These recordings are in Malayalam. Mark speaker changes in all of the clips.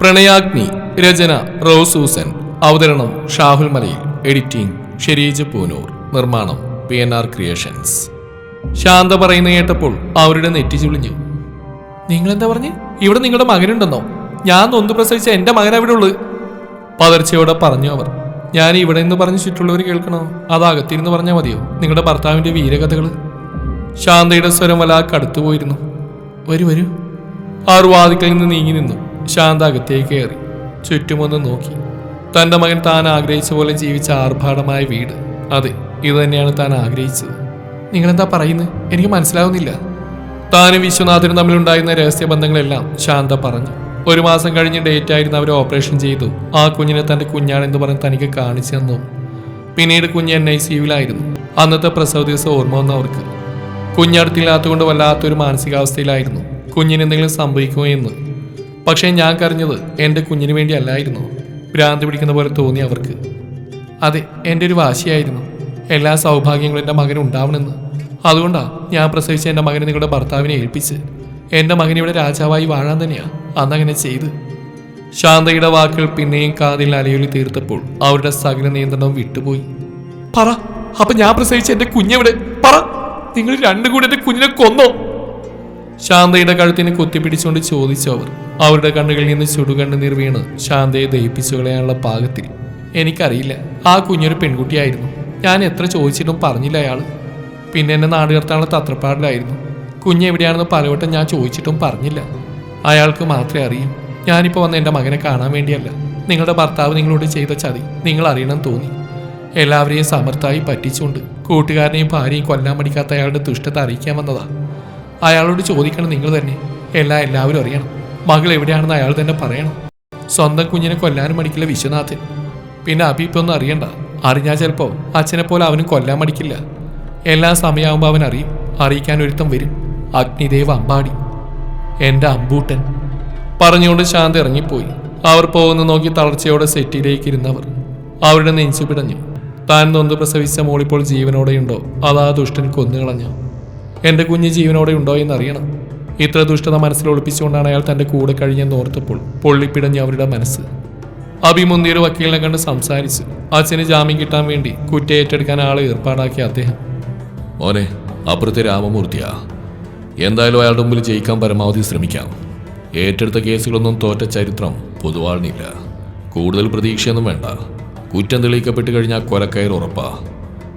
Speaker 1: പ്രണയാഗ്നി രചന റോസൂസൻ അവതരണം ഷാഹുൽ മലയിൽ. എഡിറ്റിംഗ് ഷെരീജ് പൂനൂർ. നിർമ്മാണം P N R creations. Shantha പറയുന്ന കേട്ടപ്പോൾ അവരുടെ നെറ്റി ചുളിഞ്ഞു. നിങ്ങളെന്താ പറഞ്ഞ്? ഇവിടെ നിങ്ങളുടെ മകനുണ്ടെന്നോ? ഞാൻ നൊന്ത് പ്രസവിച്ച എന്റെ മകൻ അവിടെ ഉള്ളത്. പതർച്ചയോടെ പറഞ്ഞു അവർ. ഞാൻ ഇവിടെ നിന്ന് പറഞ്ഞ് ചുറ്റുള്ളവർ കേൾക്കണോ? അത് അകത്തിരുന്ന് പറഞ്ഞാൽ മതിയോ? നിങ്ങളുടെ ഭർത്താവിന്റെ വീരകഥകൾ. ശാന്തയുടെ സ്വരം വല്ലാക്ക് കടുത്തുപോയിരുന്നു. വരൂ വരൂ. ആറു വാതിക്കൽ നിന്ന് നീങ്ങി നിന്നു. ശാന്ത അകത്തേക്ക് കയറി ചുറ്റുമൊന്ന് നോക്കി. തന്റെ മകൻ താൻ ആഗ്രഹിച്ച പോലെ ജീവിച്ച ആർഭാടമായ വീട്. അതെ ഇത് തന്നെയാണ് താൻ ആഗ്രഹിച്ചത്. നിങ്ങളെന്താ പറയുന്നത് എനിക്ക് മനസ്സിലാവുന്നില്ല. താനും വിശ്വനാഥനും തമ്മിലുണ്ടായിരുന്ന രഹസ്യബന്ധങ്ങളെല്ലാം ശാന്ത പറഞ്ഞു. ഒരു മാസം കഴിഞ്ഞ് ഡേറ്റ് ആയിരുന്നു അവർ ഓപ്പറേഷൻ ചെയ്തു. ആ കുഞ്ഞിനെ തന്റെ കുഞ്ഞാണെന്ന് പറഞ്ഞ് തനിക്ക് കാണിച്ചു തന്നു. പിന്നീട് കുഞ്ഞ് എൻ ഐ സിയുവിലായിരുന്നു അന്നത്തെ പ്രസവ ദിവസം ഓർമ്മ വന്ന അവർക്ക്. കുഞ്ഞടുത്തില്ലാത്തതുകൊണ്ട് വല്ലാത്തൊരു മാനസികാവസ്ഥയിലായിരുന്നു. കുഞ്ഞിന് എന്തെങ്കിലും സംഭവിക്കുമോ എന്ന്. പക്ഷേ ഞാൻ കരഞ്ഞത് എന്റെ കുഞ്ഞിന് വേണ്ടി അല്ലായിരുന്നു ഭ്രാന്ത് പിടിക്കുന്ന പോലെ തോന്നി അവർക്ക്. അതെ എന്റെ ഒരു വാശിയായിരുന്നു. എല്ലാ സൗഭാഗ്യങ്ങളും എന്റെ മകന് ഉണ്ടാവണമെന്ന്. അതുകൊണ്ടാണ് ഞാൻ പ്രസവിച്ച എന്റെ മകനെ നിങ്ങളുടെ ഭർത്താവിനെ ഏൽപ്പിച്ച്. എന്റെ മകൻ ഇവിടെ രാജാവായി വാഴാൻ തന്നെയാ അന്നങ്ങനെ ചെയ്ത്. ശാന്തയുടെ വാക്കുകൾ പിന്നെയും കാതിൽ അലയൊലി തീർത്തപ്പോൾ അവരുടെ സകല നിയന്ത്രണം വിട്ടുപോയി. പറ അപ്പൊ ഞാൻ പ്രസവിച്ച എന്റെ കുഞ്ഞെവിടെ? പറ നിങ്ങൾ രണ്ടും കൂടി എന്റെ കുഞ്ഞിനെ കൊന്നോ? ശാന്തയുടെ കഴുത്തിന് കുത്തിപ്പിടിച്ചുകൊണ്ട് ചോദിച്ചു അവർ. അവരുടെ കണ്ണുകളിൽ നിന്ന് ചുടുകണ്ണ് നിർവീണ് ശാന്തയെ ദഹിപ്പിച്ചു കളയാനുള്ള പാകത്തിൽ. എനിക്കറിയില്ല ആ കുഞ്ഞൊരു പെൺകുട്ടിയായിരുന്നു. ഞാൻ എത്ര ചോദിച്ചിട്ടും പറഞ്ഞില്ല അയാൾ. പിന്നെ എന്നെ നാട് കടത്താനുള്ള തത്രപ്പാടിലായിരുന്നു. കുഞ്ഞ് എവിടെയാണെന്ന് പലവട്ടം ഞാൻ ചോദിച്ചിട്ടും പറഞ്ഞില്ല. അയാൾക്ക് മാത്രമേ അറിയൂ. ഞാനിപ്പോൾ വന്ന എന്റെ മകനെ കാണാൻ വേണ്ടിയല്ല. നിങ്ങളുടെ ഭർത്താവ് നിങ്ങളോട് ചെയ്ത ചതി നിങ്ങൾ അറിയണം തോന്നി. എല്ലാവരെയും സമർത്ഥായി പറ്റിച്ചുകൊണ്ട് കൂട്ടുകാരനെയും ഭാര്യയും കൊല്ലാൻ മടിക്കാത്ത അയാളുടെ ദുഷ്ടത അറിയിക്കാൻ വന്നതാ. അയാളോട് ചോദിക്കണം നിങ്ങൾ തന്നെ. എല്ലാം എല്ലാവരും അറിയണം. മകൾ എവിടെയാണെന്ന് അയാൾ തന്നെ പറയണം. സ്വന്തം കുഞ്ഞിനെ കൊല്ലാനും മടിക്കില്ല വിശ്വനാഥൻ. പിന്നെ അഭി ഇപ്പൊ ഒന്നും അറിയണ്ട. അറിഞ്ഞാൽ ചിലപ്പോ അച്ഛനെ പോലെ അവനും കൊല്ലാൻ മടിക്കില്ല. എല്ലാ സമയമാകുമ്പോൾ അവൻ അറിയും. അറിയിക്കാൻ ഒരുത്തം വരും. അഗ്നിദേവ് അമ്പാടി. എന്റെ അമ്പൂട്ടൻ. പറഞ്ഞുകൊണ്ട് ശാന്ത ഇറങ്ങിപ്പോയി. അവർ പോകുന്ന നോക്കി തളർച്ചയോടെ സെറ്റിയിലേക്ക് ഇരുന്നവർ. അവരുടെ നെഞ്ചു പിടഞ്ഞു. താൻ നൊന്ത് പ്രസവിച്ച മോളിപ്പോൾ ജീവനോടെയുണ്ടോ? അതാ ദുഷ്ടൻ കൊന്നുകളഞ്ഞു. എന്റെ കുഞ്ഞ് ജീവനോടെ ഉണ്ടോ എന്നറിയണം. ഇത്ര ദുഷ്ടത മനസ്സിൽ ഒളിപ്പിച്ചുകൊണ്ടാണ് അയാൾ തന്റെ കൂടെ കഴിഞ്ഞെന്ന് ഓർത്തപ്പോൾ പൊള്ളിപ്പിടഞ്ഞ് അവരുടെ മനസ്സ്. അഭിമുന്തിയൊരു വക്കീലിനെ കണ്ട് സംസാരിച്ച് അച്ഛന് ജാമ്യം കിട്ടാൻ വേണ്ടി കുറ്റ ഏറ്റെടുക്കാൻ ആളെ ഏർപ്പാടാക്കിയ അദ്ദേഹം.
Speaker 2: മോനെ അപ്പുറത്തെ രാമമൂർത്തിയാ. എന്തായാലും അയാളുടെ മുമ്പിൽ ജയിക്കാൻ പരമാവധി ശ്രമിക്കാം. ഏറ്റെടുത്ത കേസുകളൊന്നും തോറ്റ ചരിത്രം പൊതുവാളിനില്ല കൂടുതൽ പ്രതീക്ഷയൊന്നും വേണ്ട. കുറ്റം തെളിയിക്കപ്പെട്ട് കഴിഞ്ഞാൽ കൊലക്കയർ ഉറപ്പാ.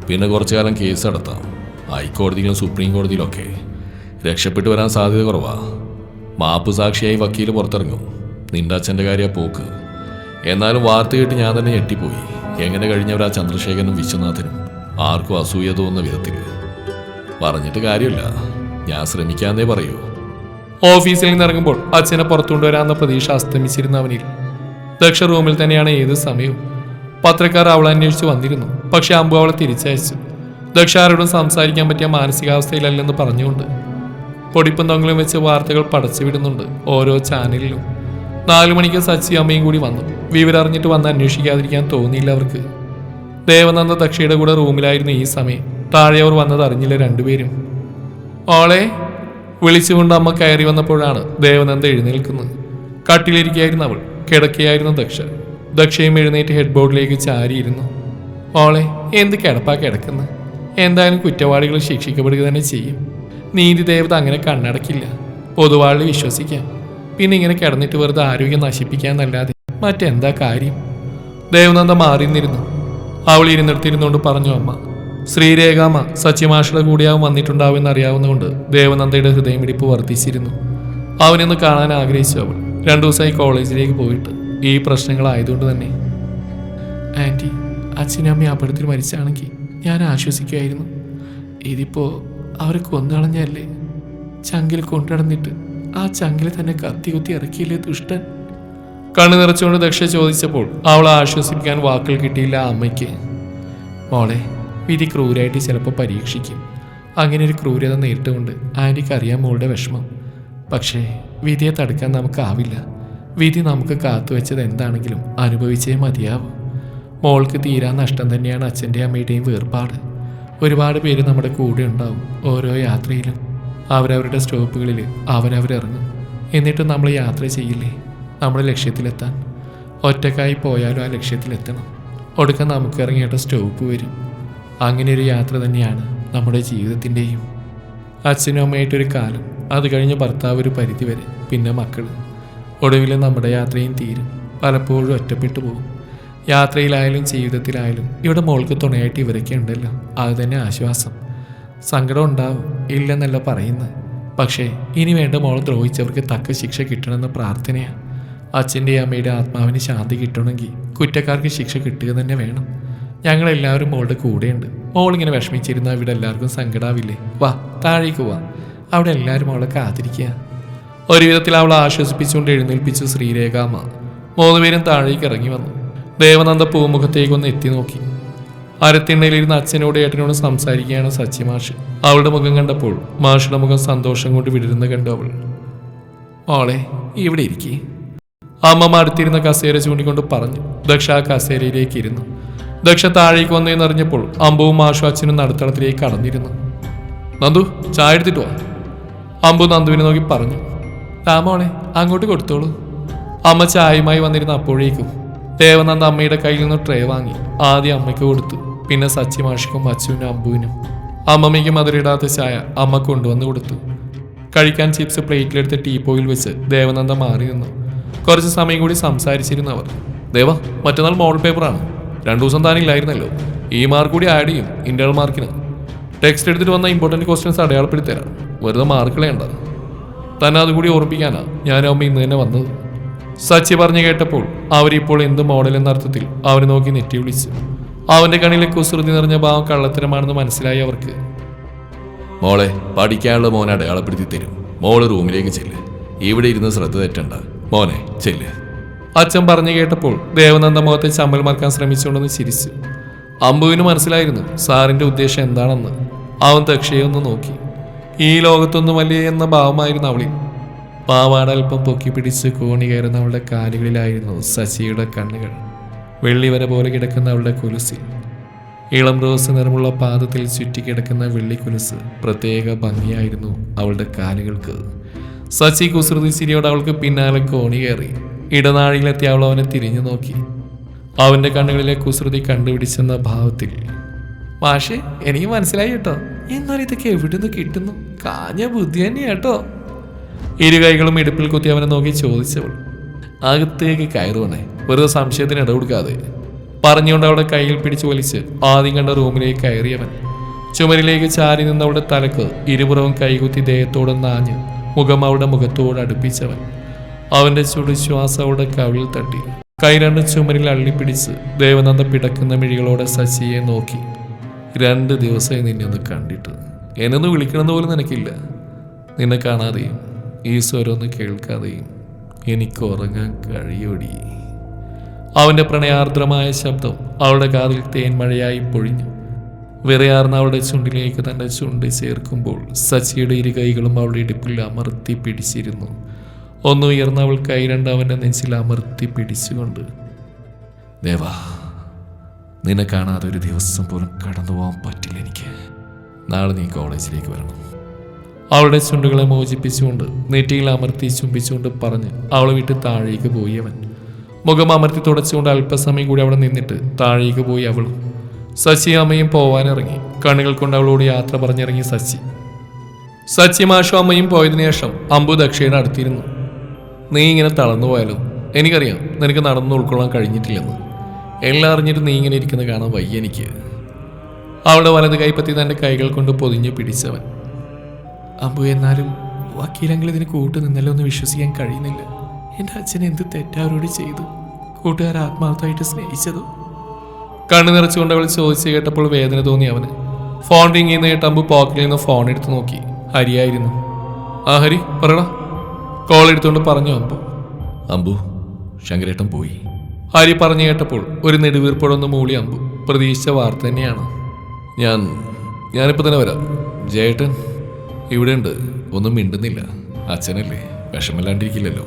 Speaker 2: പിന്നെ കുറച്ചു കാലം കേസ് നടത്താം. ഹൈക്കോടതിയിലും സുപ്രീം കോടതിയിലൊക്കെ രക്ഷപ്പെട്ടു വരാൻ സാധ്യത കുറവാ. മാപ്പ് സാക്ഷിയായി വക്കീൽ പുറത്തിറങ്ങും. നിന്റെ അച്ഛന്റെ കാര്യ പോക്ക്. എന്നാലും വാർത്ത കേട്ട് ഞാൻ തന്നെ ഞെട്ടിപ്പോയി. എങ്ങനെ കഴിഞ്ഞവരാ ചന്ദ്രശേഖരനും വിശ്വനാഥനും? ആർക്കും അസൂയ തോന്നുന്ന വിധത്തിൽ പറഞ്ഞിട്ട് കാര്യമില്ല. ഞാൻ ശ്രമിക്കാന്നേ പറയൂ.
Speaker 1: ഓഫീസിൽ നിന്ന് ഇറങ്ങുമ്പോൾ അച്ഛനെ പുറത്തുകൊണ്ടുവരാമെന്ന പ്രതീക്ഷ അസ്തമിച്ചിരുന്ന അവനിൽ. ദക്ഷ റൂമിൽ തന്നെയാണ് ഏത് സമയവും. പത്രക്കാർ അവളെ അന്വേഷിച്ച് വന്നിരുന്നു. പക്ഷെ അമ്പു അവളെ തിരിച്ചയച്ചു. ദക്ഷ ആരോടും സംസാരിക്കാൻ പറ്റിയ മാനസികാവസ്ഥയിലല്ലെന്ന് പറഞ്ഞുകൊണ്ട് പൊടിപ്പും തൊങ്ങലും വെച്ച് വാർത്തകൾ പടച്ചുവിടുന്നുണ്ട് ഓരോ ചാനലിലും. നാലു മണിക്ക് സച്ചി അമ്മയും കൂടി വന്നു. വിവരം അറിഞ്ഞിട്ട് വന്ന് അന്വേഷിക്കാതിരിക്കാൻ തോന്നിയില്ല അവർക്ക്. ദേവനന്ദ ദക്ഷയുടെ കൂടെ റൂമിലായിരുന്നു ഈ സമയം. താഴെ അവർ വന്നത് അറിഞ്ഞില്ല രണ്ടുപേരും. ഓളെ വിളിച്ചുകൊണ്ട് അമ്മ കയറി വന്നപ്പോഴാണ് ദേവനന്ദ എഴുന്നേൽക്കുന്നത്. കട്ടിലിരിക്കുകയായിരുന്നു അവൾ. കിടക്കുകയായിരുന്നു ദക്ഷ. ദക്ഷയും എഴുന്നേറ്റ് ഹെഡ്ബോർഡിലേക്ക് ചാരിയിരുന്നു. ഓളെ എന്ത് കിടപ്പാ കിടക്കുന്നത് എന്തായാലും കുറ്റവാളികൾ ശിക്ഷിക്കപ്പെടുക തന്നെ ചെയ്യും. നീതി ദേവത അങ്ങനെ കണ്ണടക്കില്ല. പൊതുവാളിൽ വിശ്വസിക്കാം. പിന്നെ ഇങ്ങനെ കിടന്നിട്ട് വെറുതെ ആരോഗ്യം നശിപ്പിക്കാന്നല്ലാതെ മറ്റെന്താ കാര്യം? ദേവനന്ദ മാറി നിന്നിരുന്നു അവൾ ഇരുന്നിടത്തിരുന്നുകൊണ്ട് പറഞ്ഞു അമ്മ ശ്രീരേഖാമ്മ സച്ചിമാഷയുടെ കൂടിയാവും വന്നിട്ടുണ്ടാവുമെന്ന് കൊണ്ട് ദേവനന്ദയുടെ ഹൃദയമിടിപ്പ് വർദ്ധിച്ചിരുന്നു. അവനൊന്ന് കാണാൻ ആഗ്രഹിച്ചു അവൾ. രണ്ടു ദിവസമായി കോളേജിലേക്ക് പോയിട്ട് ഈ പ്രശ്നങ്ങളായതുകൊണ്ട് തന്നെ. ആന്റി അച്ഛനും അമ്മയും അപകടത്തിൽ മരിച്ചാണെങ്കിൽ ഞാൻ ആശ്വസിക്കുമായിരുന്നു ഇതിപ്പോ അവരെ കൊന്നുകളഞ്ഞല്ലേ ചങ്കിൽ കൊണ്ടുനടന്നിട്ട് ആ ചങ്കിൽ തന്നെ കത്തി കുത്തി ഇറക്കിയില്ലേ ദുഷ്ടൻ? കണ്ണു നിറച്ചുകൊണ്ട് ദക്ഷ ചോദിച്ചപ്പോൾ അവളെ ആശ്വസിപ്പിക്കാൻ വാക്കുകൾ കിട്ടിയില്ല അമ്മയ്ക്ക്. മോളെ വിധി ക്രൂരായിട്ട് ചിലപ്പോൾ പരീക്ഷിക്കും. അങ്ങനെ ഒരു ക്രൂരത നേരിട്ടുകൊണ്ട് ആന്റിക്ക് അറിയാം മോളുടെ വിഷമം. പക്ഷേ വിധിയെ തടുക്കാൻ നമുക്കാവില്ല. വിധി നമുക്ക് കാത്തുവെച്ചത് എന്താണെങ്കിലും അനുഭവിച്ചേ മതിയാവും. മോൾക്ക് തീരാ നഷ്ടം തന്നെയാണ് അച്ഛന്റെയും അമ്മയുടെയും വേർപാട്. ഒരുപാട് പേര് നമ്മുടെ കൂടെ ഉണ്ടാവും ഓരോ യാത്രയിലും. അവരവരുടെ സ്റ്റോപ്പുകളിൽ അവരവരിറങ്ങും. എന്നിട്ട് നമ്മൾ യാത്ര ചെയ്യില്ലേ? നമ്മുടെ ലക്ഷ്യത്തിലെത്താൻ. ഒറ്റക്കായി പോയാലും ആ ലക്ഷ്യത്തിലെത്തണം. ഒടുക്കം നമുക്ക് ഇറങ്ങിയിട്ട് സ്റ്റോപ്പ് വരും. അങ്ങനെ ഒരു യാത്ര തന്നെയാണ് നമ്മുടെ ജീവിതത്തിന്റെയും. അച്ഛനും അമ്മയായിട്ടൊരു കാലം. അത് കഴിഞ്ഞ് ഭർത്താവ് ഒരു പരിധി വരെ. പിന്നെ മക്കൾ ഒടുവിൽ നമ്മുടെ യാത്രയും തീരും. പലപ്പോഴും ഒറ്റപ്പെട്ടു പോകും. യാത്രയിലായാലും ജീവിതത്തിലായാലും ഇവിടെ മോൾക്ക് തുണയായിട്ട് ഇവരൊക്കെ ഉണ്ടല്ലോ. അത് തന്നെ ആശ്വാസം. സങ്കടം ഉണ്ടാവും. ഇല്ലെന്നല്ല പറയുന്നത്. പക്ഷേ ഇനി വേണ്ട മോൾ ദ്രോഹിച്ചവർക്ക് തക്ക ശിക്ഷ കിട്ടണമെന്ന പ്രാർത്ഥനയാണ് അച്ഛന്റെ അമ്മയുടെ ആത്മാവിന് ശാന്തി കിട്ടണമെങ്കിൽ കുറ്റക്കാർക്ക് ശിക്ഷ കിട്ടുക തന്നെ വേണം. ഞങ്ങളെല്ലാവരും മോളുടെ കൂടെയുണ്ട്. മോളിങ്ങനെ വിഷമിച്ചിരുന്ന ഇവിടെ എല്ലാവർക്കും സങ്കടാവില്ലേ? വാ താഴേക്ക് വാ. അവിടെ എല്ലാവരും അവളെ കാത്തിരിക്കുക. ഒരു വിധത്തിൽ അവളെ ആശ്വസിപ്പിച്ചുകൊണ്ട് എഴുന്നേൽപ്പിച്ചു ശ്രീരേഖാമ്മ മൂന്നുപേരും താഴേക്ക് ഇറങ്ങി വന്നു. ദേവനന്ദ പൂമുഖത്തേക്ക് ഒന്ന് എത്തി നോക്കി. അരത്തിണ്ണയിലിരുന്ന് അച്ഛനോട് ഏട്ടനോട് സംസാരിക്കുകയാണ് സച്ചി മാഷ്. അവളുടെ മുഖം കണ്ടപ്പോൾ മാഷിയുടെ മുഖം സന്തോഷം കൊണ്ട് വിടരുന്ന കണ്ടു അവൾ. മോളെ ഇവിടെ ഇരിക്കേ. അമ്മമ്മ അടുത്തിരുന്ന കസേര ചൂണ്ടിക്കൊണ്ട് പറഞ്ഞു. ദക്ഷ ആ കസേരയിലേക്ക് ഇരുന്നു. ദക്ഷ താഴേക്ക് വന്നതെന്നറിഞ്ഞപ്പോൾ അമ്പുവും മാഷു അച്ഛനും നടുത്തളത്തിലേക്ക് കടന്നിരുന്നു. നന്ദു ചായ എടുത്തിട്ട് വാ. അമ്പു നന്ദുവിനെ നോക്കി പറഞ്ഞു. ആ മോളെ അങ്ങോട്ട് കൊടുത്തോളൂ. അമ്മ ചായയുമായി വന്നിരുന്ന അപ്പോഴേക്കും ദേവനന്ദ അമ്മയുടെ കയ്യിൽ നിന്ന് ട്രേ വാങ്ങി. ആദ്യം അമ്മയ്ക്ക് കൊടുത്തു. പിന്നെ സച്ചി മാഷിക്കും അച്ചുവിനും അമ്പുവിനും. അമ്മമ്മയ്ക്ക് മധുരയിടാത്ത ചായ അമ്മ കൊണ്ടുവന്ന് കൊടുത്തു. കഴിക്കാൻ ചിപ്സ് പ്ലേറ്റിലെടുത്ത് ടീപ്പോയിൽ വെച്ച് ദേവനന്ദ മാറി നിന്നു. കുറച്ച് സമയം കൂടി സംസാരിച്ചിരുന്നു അവർ. ദേവ മറ്റന്നാൾ മോഡൽ പേപ്പറാണ്. രണ്ടു ദിവസം താനില്ലായിരുന്നല്ലോ. ഈ മാർക്ക് കൂടി ആഡ് ചെയ്യും ഇന്റേണൽ മാർക്കിന്. ടെക്സ്റ്റ് എടുത്തിട്ട് വന്ന ഇമ്പോർട്ടന്റ് ക്വസ്റ്റ്യൻസ് അടയാളപ്പെടുത്തി തരാം വെറുതെ മാർക്കുകളേണ്ട തന്നെ അതുകൂടി ഓർമ്മിക്കാനാ അമ്മ ഇന്ന് തന്നെ വന്നത്. സച്ചി പറഞ്ഞു കേട്ടപ്പോൾ അവരിപ്പോൾ എന്ത് മോഡൽ എന്ന അർത്ഥത്തിൽ അവനെ നോക്കി നെറ്റി വിളിച്ചു. അവന്റെ കണ്ണിലെ കുസൃതി നിറഞ്ഞ ഭാവം കള്ളത്തരമാണെന്ന് മനസ്സിലായി അവർക്ക്.
Speaker 2: മോളെ പഠിക്കാനുള്ള മോനെ അടയാളപ്പെടുത്തി തരും. മോൾ റൂമിലേക്ക് ചെല്ല്. ഇവിടെ ഇരുന്ന് ശ്രദ്ധ തെറ്റണ്ട. മോനെ ചെല്ല്.
Speaker 1: അച്ഛൻ പറഞ്ഞു കേട്ടപ്പോൾ ദേവനന്ദ മുഖത്തെ ചമ്മൽ മറക്കാൻ ശ്രമിച്ചുകൊണ്ടെന്ന് ചിരിച്ചു. അമ്പുവിന് മനസ്സിലായിരുന്നു സാറിന്റെ ഉദ്ദേശം എന്താണെന്ന്. അവൻ ദക്ഷയെ ഒന്ന് നോക്കി. ഈ ലോകത്തൊന്നും വലിയ എന്ന ഭാവമായിരുന്നു അവളിൽ. പാവാട അല്പം പൊക്കി പിടിച്ച് കോണി കയറുന്ന അവളുടെ കാലുകളിലായിരുന്നു ശശിയുടെ കണ്ണുകൾ. വെള്ളിവര പോലെ കിടക്കുന്ന അവളുടെ കുലുസിൽ ഇളം റോസ് നിറമുള്ള പാദത്തിൽ ചുറ്റിക്കിടക്കുന്ന വെള്ളിക്കുലുസ് പ്രത്യേക ഭംഗിയായിരുന്നു അവളുടെ കാലുകൾക്ക്. സച്ചി കുസൃതി ചിരിയോട് അവൾക്ക് പിന്നാലെ കോണി കയറി. ഇടനാഴിയിലെത്തിയ അവൾ അവനെ തിരിഞ്ഞു നോക്കി. അവന്റെ കണ്ണുകളിലെ കുസൃതി കണ്ടുപിടിച്ചെന്ന ഭാവത്തിൽ മാഷെ എനിക്ക് മനസ്സിലായി കേട്ടോ. എന്നാൽ ഇതൊക്കെ എവിടെ നിന്ന് കിട്ടുന്നു? കാഞ്ഞ ബുദ്ധി തന്നെയാ കേട്ടോ. ഇരു കൈകളും ഇടുപ്പിൽ കുത്തി അവനെ നോക്കി ചോദിച്ചവൾ അകത്തേക്ക് കയറുവണേ വെറുതെ സംശയത്തിന് ഇടകൊടുക്കാതെ പറഞ്ഞുകൊണ്ട് അവളുടെ കയ്യിൽ പിടിച്ചു വലിച്ച് ആദ്യം കണ്ട റൂമിലേക്ക് കയറിയവൻ ചുമരിലേക്ക് ചാരി നിന്നവളുടെ തലക്ക് ഇരുപുറവും കൈകുത്തി ദേഹത്തോടെ നാഞ്ഞ് മുഖം അവളുടെ മുഖത്തോട് അടുപ്പിച്ചവൻ. അവന്റെ ചുടുശ്വാസം അവളുടെ കവിളിൽ തട്ടി. കൈ രണ്ട് ചുമരിൽ അള്ളിപ്പിടിച്ച് ദേവനന്ദ പിടക്കുന്ന മിഴികളോടെ ശശിയെ നോക്കി. രണ്ട് ദിവസമായി നിന്നെ ഒന്ന് കണ്ടിട്ട്. എന്നൊന്ന് വിളിക്കണമെന്ന് പോലും നിനക്കില്ല. നിന്നെ കാണാതെയും ഈ സ്വരമൊന്ന് കേൾക്കാതെയും എനിക്ക് ഉറങ്ങാൻ കഴിയോടി. അവന്റെ പ്രണയാർദ്രമായ ശബ്ദം അവളുടെ കാതിൽ തേൻമഴയായി പൊഴിഞ്ഞു. വിറയാർന്ന അവളുടെ ചുണ്ടിലേക്ക് തന്റെ ചുണ്ട് ചേർക്കുമ്പോൾ സച്ചിയുടെ ഇരു കൈകളും അവളുടെ ഇടുപ്പിൽ അമർത്തി പിടിച്ചിരുന്നു. ഒന്ന് ഉയർന്ന അവൾ കൈ രണ്ട് അവന്റെ നെഞ്ചിൽ അമർത്തി പിടിച്ചുകൊണ്ട്
Speaker 2: ദേവാ നിന്നെ കാണാതെ ഒരു ദിവസം പോലും കടന്നു പോകാൻ പറ്റില്ല എനിക്ക്. നാളെ നീ കോളേജിലേക്ക് വരണം.
Speaker 1: അവളുടെ ചുണ്ടുകളെ മോചിപ്പിച്ചുകൊണ്ട് നെറ്റിയിൽ അമർത്തി ചുംബിച്ചുകൊണ്ട് പറഞ്ഞ് അവളെ വിട്ട് താഴേക്ക് പോയി അവൻ. മുഖം അമർത്തി തുടച്ചുകൊണ്ട് അല്പസമയം കൂടി അവിടെ നിന്നിട്ട് താഴേക്ക് പോയി അവളും. സച്ചി അമ്മയും പോവാനിറങ്ങി കണ്ണുകൾ കൊണ്ട് അവളോട് യാത്ര പറഞ്ഞിറങ്ങി സച്ചി. സച്ചി മാഷും അമ്മയും പോയതിനു ശേഷം അമ്പു ദക്ഷയുടെ അടുത്തിരുന്നു. നീ ഇങ്ങനെ തളർന്നു പോയാലോ? എനിക്കറിയാം നിനക്ക് നടന്നു ഉൾക്കൊള്ളാൻ കഴിഞ്ഞിട്ടില്ലെന്ന്. എല്ലാം അറിഞ്ഞിട്ട് നീ ഇങ്ങനെ ഇരിക്കുന്നത് കാണാൻ വയ്യ എനിക്ക്. അവളുടെ വലത് കൈപ്പത്തി തന്റെ കൈകൾ കൊണ്ട് പൊതിഞ്ഞു പിടിച്ചവൻ. അമ്പു എന്നാലും വക്കീലെങ്കിൽ ഇതിന് കൂട്ടു നിന്നല്ലോ എന്ന് വിശ്വസിക്കാൻ കഴിയുന്നില്ല. എന്റെ അച്ഛൻ എന്ത് തെറ്റാവരോട് ചെയ്തു? കൂട്ടുകാർ ആത്മാർത്ഥമായിട്ട് സ്നേഹിച്ചതോ? കണ്ണു നിറച്ചുകൊണ്ട് അവൾ ചോദിച്ചു കേട്ടപ്പോൾ വേദന തോന്നി അവന്. ഫോൺ റിങ് ചെയ്യുന്ന കേട്ട് അമ്പു പോക്കറ്റിൽ നിന്ന് ഫോൺ എടുത്ത് നോക്കി. ഹരിയായിരുന്നു. ആ ഹരി പറയടാ കോൾ എടുത്തുകൊണ്ട് പറഞ്ഞു അമ്പു.
Speaker 2: അമ്പു ശങ്കരേട്ടൻ പോയി.
Speaker 1: ഹരി പറഞ്ഞു കേട്ടപ്പോൾ ഒരു നെടുവീർപ്പോടൊന്ന് മൂളി അമ്പു. പ്രതീക്ഷിച്ച വാർത്ത തന്നെയാണ്.
Speaker 2: ഞാൻ ഞാനിപ്പോൾ തന്നെ വരാം. ജയേട്ടൻ ഇവിടെ ഉണ്ട് ഒന്നും മിണ്ടുന്നില്ല. അച്ഛനല്ലേ? വിഷമില്ലാണ്ടിരിക്കില്ലല്ലോ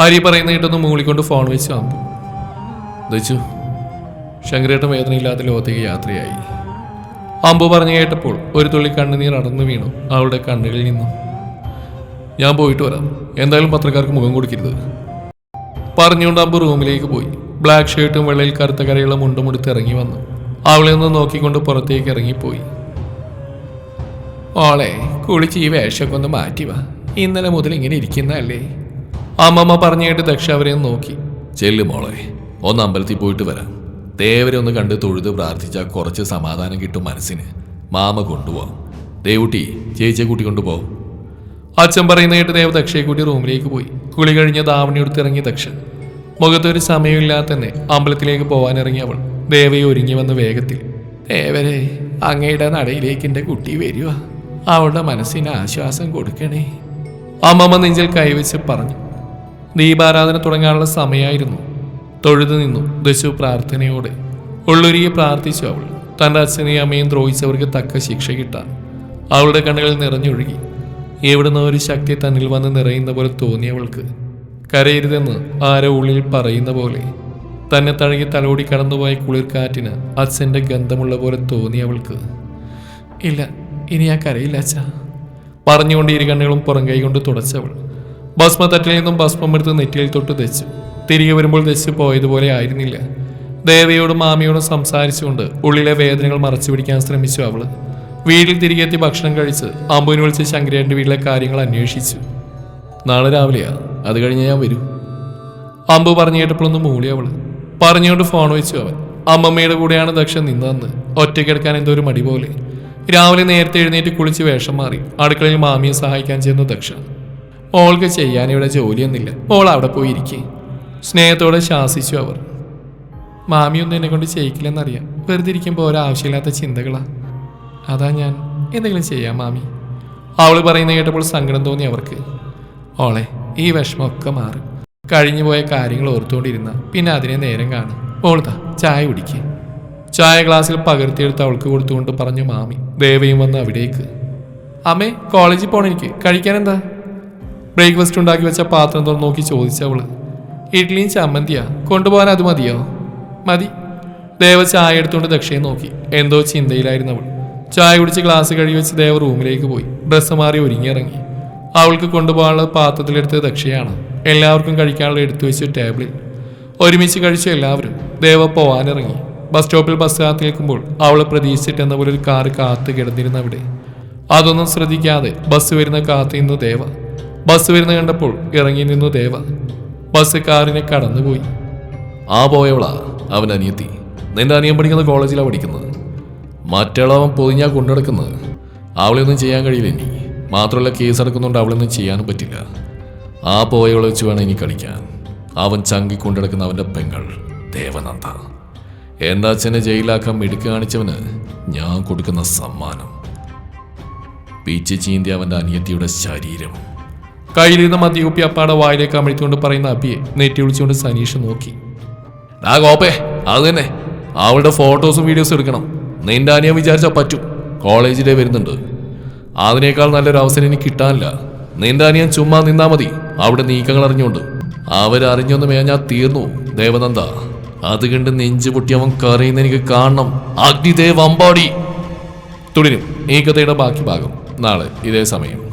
Speaker 1: ഹരി പറയുന്ന കേട്ടൊന്ന് മൂളിക്കൊണ്ട് ഫോൺ വെച്ച് ആമ്പു. ദച്ചു ശങ്കരേട്ടൻ വേദനയില്ലാത്ത ലോകത്തേക്ക് യാത്രയായി. അമ്പു പറഞ്ഞു കേട്ടപ്പോൾ ഒരു തുള്ളി കണ്ണുനീർ അടന്നു വീണു അവളുടെ കണ്ണുകളിൽ നിന്നും. ഞാൻ പോയിട്ട് വരാം. എന്തായാലും പത്രക്കാർക്ക് മുഖം കൊടുക്കരുത്. പറഞ്ഞുകൊണ്ട് അമ്പു റൂമിലേക്ക് പോയി. ബ്ലാക്ക് ഷർട്ടും വെള്ളയിൽ കറുത്ത കരയുള്ള മുണ്ടും മുടുത്ത് ഇറങ്ങി വന്നു. അവളെ ഒന്ന് നോക്കിക്കൊണ്ട് പുറത്തേക്ക് ഇറങ്ങിപ്പോയി. ഓളെ കുളിച്ച് ഈ വേഷമൊക്കെ ഒന്ന് മാറ്റി വാ. ഇന്നലെ മുതൽ ഇങ്ങനെ ഇരിക്കുന്നതല്ലേ? അമ്മമ്മ പറഞ്ഞു കേട്ട് ദക്ഷ അവരെ ഒന്ന് നോക്കി.
Speaker 2: ചെല്ലു മോളെ ഒന്ന് അമ്പലത്തിൽ പോയിട്ട് വരാം. ദേവരെ ഒന്ന് കണ്ട് തൊഴുത് പ്രാർത്ഥിച്ചാൽ കുറച്ച് സമാധാനം കിട്ടും മനസ്സിന്. മാമ കൊണ്ടുപോകാം ദേവുട്ടി ചേച്ചിയെ കൂട്ടി കൊണ്ടുപോകും
Speaker 1: അച്ഛൻ പറയുന്ന കേട്ട് ദേവ ദക്ഷയെ കൂട്ടി റൂമിലേക്ക് പോയി. കുളി കഴിഞ്ഞ ദാവണി എടുത്ത് ഇറങ്ങി ദക്ഷ. മുഖത്തൊരു സമയമില്ലാതെ തന്നെ അമ്പലത്തിലേക്ക് പോകാനിറങ്ങി അവൾ. ദേവയെ ഒരുങ്ങി വന്ന് വേഗത്തിൽ ദേവരെ അങ്ങയുടെ നടയിലേക്ക് എന്റെ കുട്ടി വരിക അവളുടെ മനസ്സിന് ആശ്വാസം കൊടുക്കണേ. അമ്മമ്മ നെഞ്ചിൽ കൈവച്ച് പറഞ്ഞു. ദീപാരാധന തുടങ്ങാനുള്ള സമയമായിരുന്നു തൊഴുതു നിന്നു ദശു പ്രാർത്ഥനയോടെ. ഉള്ളൊരിയെ പ്രാർത്ഥിച്ചു അവൾ. തന്റെ അച്ഛനെയും അമ്മയും ദ്രോഹിച്ചവർക്ക് തക്ക ശിക്ഷ കിട്ടാൻ. അവളുടെ കണ്ണുകളിൽ നിറഞ്ഞൊഴുകി. എവിടുന്ന ഒരു ശക്തി തന്നിൽ വന്ന് നിറയുന്ന പോലെ തോന്നിയവൾക്ക് കരയരുതെന്ന് ആരോ ഉള്ളിൽ പറയുന്ന പോലെ. തന്നെ തഴുകി തലോടി കടന്നുപോയ കുളിർക്കാറ്റിന് അച്ഛന്റെ ഗന്ധമുള്ള പോലെ തോന്നിയവൾക്ക് ഇല്ല ഇനി ഞാൻ കരയില്ല അച്ഛാ. പറഞ്ഞുകൊണ്ട് ഇരു കണ്ണുകളും പുറം കൈ കൊണ്ട് തുടച്ചവൾ. ഭസ്മ തട്ടിൽ നിന്നും ഭസ്മം എടുത്ത് നെറ്റിയിൽ തൊട്ട് തെച്ചു. തിരികെ വരുമ്പോൾ തെച്ച് പോയതുപോലെ ആയിരുന്നില്ല. ദേവയോടും മാമിയോടും സംസാരിച്ചുകൊണ്ട് ഉള്ളിലെ വേദനകൾ മറച്ചു പിടിക്കാൻ ശ്രമിച്ചു അവൾ. വീട്ടിൽ തിരികെ എത്തി ഭക്ഷണം കഴിച്ച് അമ്പുവിനെ വിളിച്ച് ശങ്കരേന്റെ വീട്ടിലെ കാര്യങ്ങൾ അന്വേഷിച്ചു. നാളെ രാവിലെയാ. അത് കഴിഞ്ഞ് ഞാൻ വരൂ. അമ്പു പറഞ്ഞു കേട്ടപ്പോഴൊന്ന് മൂളി അവൾ. പറഞ്ഞുകൊണ്ട് ഫോൺ വെച്ചു അവൻ. അമ്മമ്മയുടെ കൂടെയാണ് ദക്ഷൻ നിന്നതെന്ന്. ഒറ്റയ്ക്കെടുക്കാൻ എന്തോ ഒരു മടി പോലെ. രാവിലെ നേരത്തെ എഴുന്നേറ്റ് കുളിച്ച് വേഷം മാറി അടുക്കളയിൽ മാമിയെ സഹായിക്കാൻ ചെന്നു ദക്ഷ. മോൾക്ക് ചെയ്യാൻ ഇവിടെ ജോലിയൊന്നില്ല മോൾ അവിടെ പോയി ഇരിക്കേ സ്നേഹത്തോടെ ശാസിച്ചു അവർ. മാമിയൊന്നും എന്നെ കൊണ്ട് ചെയ്യിക്കില്ലെന്നറിയാം. വെറുതെ ഇരിക്കുമ്പോൾ ഒരാവശ്യമില്ലാത്ത ചിന്തകളാ. അതാ ഞാൻ. എന്തെങ്കിലും ചെയ്യാം മാമി. അവൾ പറയുന്ന കേട്ടപ്പോൾ സങ്കടം തോന്നി അവർക്ക്. ഓളെ ഈ വിഷമമൊക്കെ മാറും. കഴിഞ്ഞുപോയ കാര്യങ്ങൾ ഓർത്തുകൊണ്ടിരുന്ന പിന്നെ അതിനെ നേരം കാണും. ഓൾതാ ചായ കുടിക്ക്. ചായ ഗ്ലാസ്സിൽ പകർത്തിയെടുത്ത് അവൾക്ക് കൊടുത്തുകൊണ്ട് പറഞ്ഞു മാമി ദേവയും വന്ന് അവിടേക്ക്. അമ്മേ കോളേജിൽ പോണെനിക്ക് കഴിക്കാൻ എന്താ ബ്രേക്ക്ഫാസ്റ്റ് ഉണ്ടാക്കി വെച്ച പാത്രം തുറന്ന് നോക്കി ചോദിച്ചവൾ ഇഡ്ഡലിയും ചമ്മന്തിയാ കൊണ്ടുപോകാൻ അത് മതിയോ? മതി. ദേവ ചായ എടുത്തുകൊണ്ട് ദക്ഷയെ നോക്കി. എന്തോ ചിന്തയിലായിരുന്നു അവൾ. ചായ കുടിച്ച് ഗ്ലാസ് കഴുകി വെച്ച് ദേവ റൂമിലേക്ക് പോയി. ഡ്രസ്സ് മാറി ഒരുങ്ങിയിറങ്ങി. അവൾക്ക് കൊണ്ടുപോകാനുള്ള പാത്രത്തിലെടുത്ത് ദക്ഷയാണ്. എല്ലാവർക്കും കഴിക്കാനുള്ള എടുത്തു വെച്ച് ടേബിളിൽ. ഒരുമിച്ച് കഴിച്ചു എല്ലാവരും ദേവ പോവാനിറങ്ങി. ബസ് സ്റ്റോപ്പിൽ ബസ് കാത്തു നിൽക്കുമ്പോൾ അവളെ പ്രതീക്ഷിച്ചിട്ടെന്ന പോലെ ഒരു കാർ കാത്ത് കിടന്നിരുന്ന അവിടെ. അതൊന്നും ശ്രദ്ധിക്കാതെ ബസ് വരുന്ന കാത്ത് നിന്നു ദേവ. ബസ് വരുന്ന കണ്ടപ്പോൾ ഇറങ്ങി നിന്നു ദേവ. ബസ് കാറിനെ കടന്നുപോയി.
Speaker 2: ആ പോയവളാ അവൻ അനിയത്തി. നിന്റെ അനിയൻ പഠിക്കുന്ന കോളേജിലാണ് പഠിക്കുന്നത്. മറ്റുള്ളവൻ പൊതിഞ്ഞാ കൊണ്ടുനടക്കുന്നത്. അവളെയൊന്നും ചെയ്യാൻ കഴിയില്ല ഇനി. മാത്രമല്ല കേസ് എടുക്കുന്നുണ്ട് അവളൊന്നും ചെയ്യാനും പറ്റില്ല. ആ പോയവളെ വെച്ച് വേണം ഇനി കളിക്കാൻ. അവൻ ചങ്കി കൊണ്ടിടക്കുന്ന അവന്റെ പെങ്ങൾ ദേവനന്ദ. എന്റെ അച്ഛനെ ജയിലാക്കാൻ മിടുക്ക് കാണിച്ചവന് ഞാൻ കൊടുക്കുന്ന സമ്മാനം? പീച്ച് ചീന്തി അവന്റെ അനിയത്തിയുടെ ശരീരം.
Speaker 1: കയ്യിലിരുന്ന മദ്യകുപ്പി അപ്പാടെ വായിലേക്ക് അമിഴ്ത്തിക്കൊണ്ട് പറയുന്ന അപ്പിയെ നെറ്റി വിളിച്ചുകൊണ്ട് സനീഷ് നോക്കി.
Speaker 2: ആ ഗോപേ അത് തന്നെ. അവളുടെ ഫോട്ടോസും വീഡിയോസും എടുക്കണം. നിന്റെ അനിയൻ വിചാരിച്ചാൽ പറ്റും. കോളേജിലേ വരുന്നുണ്ട്. അതിനേക്കാൾ നല്ലൊരു അവസരം എനിക്ക് കിട്ടാനില്ല. നിന്റെ അനിയൻ ചുമ്മാ നിന്നാ മതി. അവിടെ നീക്കങ്ങൾ അറിഞ്ഞുകൊണ്ട് അവരറിഞ്ഞൊന്ന് മേഞ്ഞാൽ തീർന്നു ദേവനന്ദ. അത് കണ്ട് നെഞ്ചു പൊട്ടി അവൻ കരയുന്ന എനിക്ക് കാണണം. അഗ്നിദേവ് അമ്പാടി.
Speaker 1: തുടരും. ഈ കഥയുടെ ബാക്കി ഭാഗം. നാളെ ഇതേ സമയം.